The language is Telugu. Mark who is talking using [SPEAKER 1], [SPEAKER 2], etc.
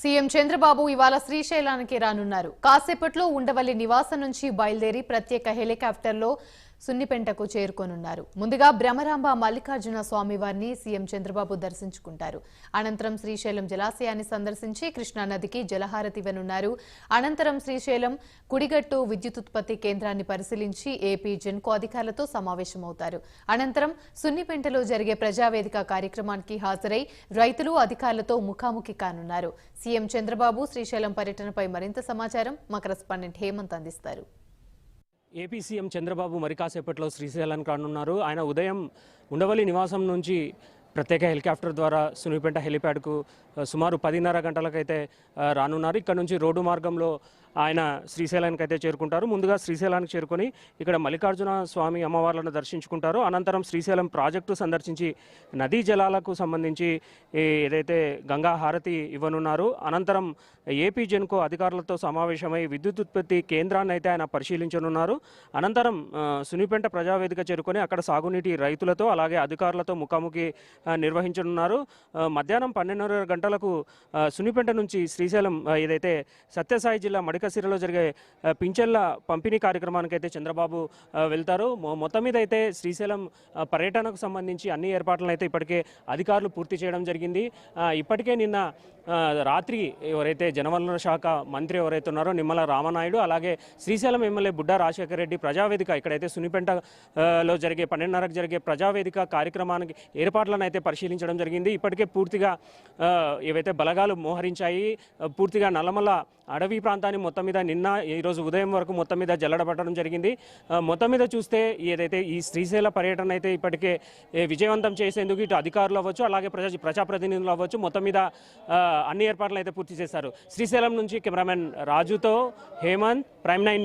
[SPEAKER 1] సీఎం చంద్రబాబు ఇవాళ శ్రీశైలానికి రానున్నారు. కాసేపట్లో ఉండవల్లి నివాసం నుంచి బయలుదేరి ప్రత్యేక హెలికాప్టర్లో సున్నిపెంటకు చేరుకోనున్నారు. ముందుగా భ్రమరాంబ మల్లికార్జున స్వామివారిని సీఎం చంద్రబాబు దర్శించుకుంటారు. అనంతరం శ్రీశైలం జలాశయాన్ని సందర్శించి కృష్ణానదికి జలహారతి ఇవ్వనున్నారు. అనంతరం శ్రీశైలం కుడిగట్టు విద్యుత్ ఉత్పత్తి కేంద్రాన్ని పరిశీలించి ఏపీ జెన్కో అధికారులతో సమావేశమవుతారు. అనంతరం సున్నిపెంటలో జరిగే ప్రజావేదిక కార్యక్రమానికి హాజరై రైతులు అధికారులతో ముఖాముఖి కానున్నారు. సీఎం చంద్రబాబు శ్రీశైలం పర్యటనపై మరింత సమాచారం మా కరెస్పాండెంట్ హేమంత్ అందిస్తారు.
[SPEAKER 2] ఏపీ సీఎం చంద్రబాబు మరి కాసేపట్లో శ్రీశైలానికి రానున్నారు. ఆయన ఉదయం ఉండవల్లి నివాసం నుంచి ప్రత్యేక హెలికాప్టర్ ద్వారా సునీపేట హెలిప్యాడ్కు సుమారు పదిన్నర గంటలకైతే రానున్నారు. ఇక్కడ నుంచి రోడ్డు మార్గంలో ఆయన శ్రీశైలానికి అయితే చేరుకుంటారు. ముందుగా శ్రీశైలానికి చేరుకొని ఇక్కడ మల్లికార్జున స్వామి అమ్మవార్లను దర్శించుకుంటారు. అనంతరం శ్రీశైలం ప్రాజెక్టు సందర్శించి నదీ జలాలకు సంబంధించి ఏదైతే గంగా హారతి ఇవ్వనున్నారు అనంతరం ఏపీ జెన్కో అధికారులతో సమావేశమై విద్యుత్ ఉత్పత్తి కేంద్రాన్ని అయితే ఆయన పరిశీలించనున్నారు. అనంతరం ఆ, సునిపెంట ప్రజావేదిక చేరుకొని అక్కడ సాగునీటి రైతులతో అలాగే అధికారులతో ముఖాముఖి నిర్వహించనున్నారు. మధ్యాహ్నం పన్నెండున్నర గంటలకు ఆ, సునిపెంట నుంచి శ్రీశైలం ఏదైతే సత్యసాయి జిల్లా మడిక మడికసిరలో జరిగే పింఛన్ల పంపిణీ కార్యక్రమానికి అయితే చంద్రబాబు వెళ్తారు. మొ- మొత్తం మీద అయితే శ్రీశైలం పర్యటనకు సంబంధించి అన్ని ఏర్పాట్లను అయితే ఇప్పటికే అధికారులు పూర్తి చేయడం జరిగింది. ఇప్పటికే నిన్న రాత్రి ఎవరైతే జనవనరుల శాఖ మంత్రి ఎవరైతే ఉన్నారో నిమ్మల రామనాయుడు అలాగే శ్రీశైలం ఎమ్మెల్యే బుడ్డా రాజశేఖర రెడ్డి ప్రజావేదిక ఇక్కడైతే సునిపెంటలో జరిగే పన్నెండున్నరకు జరిగే ప్రజావేదిక కార్యక్రమానికి ఏర్పాట్లను అయితే పరిశీలించడం జరిగింది. ఇప్పటికే పూర్తిగా ఏవైతే బలగాలు మోహరించాయి పూర్తిగా నల్లమల అడవి ప్రాంతాన్ని మొత్తం మొత్తం మీద నిన్న ఈరోజు ఉదయం వరకు మొత్తం మీద జల్లడబట్టడం జరిగింది. మొత్తం మీద చూస్తే ఏదైతే ఈ శ్రీశైల పర్యటన అయితే ఇప్పటికే విజయవంతం చేసేందుకు ఇటు అధికారులు అవ్వచ్చు అలాగే ప్రజా ప్రజాప్రతినిధులు అవ్వచ్చు మొత్తం మీద అన్ని ఏర్పాట్లు అయితే పూర్తి చేశారు. శ్రీశైలం నుంచి కెమెరామెన్ రాజుతో హేమంత్ ప్రైమ్ నైన్